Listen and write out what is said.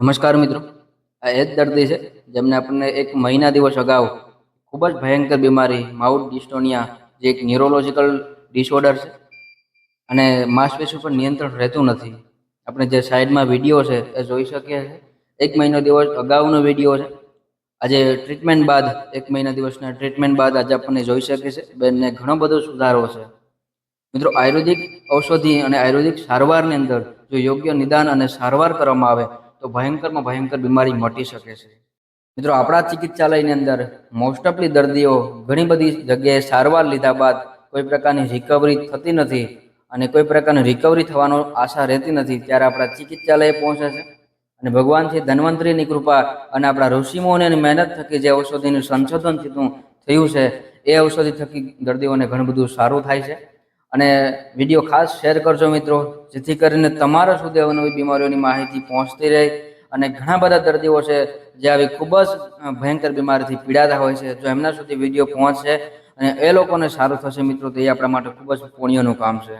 નમસ્કાર મિત્રો. આ એ જ દર્દી છે જેમને આપણને એક મહિના દિવસ અગાઉ ખૂબ જ ભયંકર બીમારી, માઉથ ડિસ્ટોનિયા, જે એક ન્યુરોલોજીકલ ડિસઓર્ડર છે અને માંસપેશી ઉપર નિયંત્રણ રહેતું નથી. આપણે જે સાઈડમાં વીડિયો છે એ જોઈ શકીએ છીએ. એક મહિનો દિવસ અગાઉનો વીડિયો છે. આજે ટ્રીટમેન્ટ બાદ, એક મહિના દિવસના ટ્રીટમેન્ટ બાદ આજે આપણને જોઈ શકીએ છે બેનને ઘણો બધો સુધારો છે. મિત્રો, આયુર્વેદિક ઔષધિ અને આયુર્વેદિક સારવારની અંદર જો યોગ્ય નિદાન અને સારવાર કરવામાં આવે તો ભયંકરમાં ભયંકર બીમારી મટી શકે છે. મિત્રો, આપણા ચિકિત્સાલયની અંદર મોસ્ટ ઓફલી દર્દીઓ ઘણી બધી જગ્યાએ સારવાર લીધા બાદ કોઈ પ્રકારની રિકવરી થતી નથી અને કોઈ પ્રકારની રિકવરી થવાનો આશા રહેતી નથી ત્યારે આપણા ચિકિત્સાલય પહોંચે છે. અને ભગવાન શ્રી ધન્વંતરીની કૃપા અને આપણા ઋષિમોની મહેનત થકી જે ઔષધિનું સંશોધન થયું થયું છે, એ ઔષધિ થકી દર્દીઓને ઘણું બધું સારું થાય છે. અને વીડિયો ખાસ શેર કરજો મિત્રો, જેથી કરીને તમારા સુધી અવનવી બીમારીઓની માહિતી પહોંચતી રહે અને ઘણા બધા દર્દીઓ છે જે આવી ખૂબ જ ભયંકર બીમારીથી પીડાતા હોય છે, જો એમના સુધી વીડિયો પહોંચશે અને એ લોકોને સારું થશે મિત્રો, તો એ આપણા માટે ખૂબ જ પુણ્યનું કામ છે.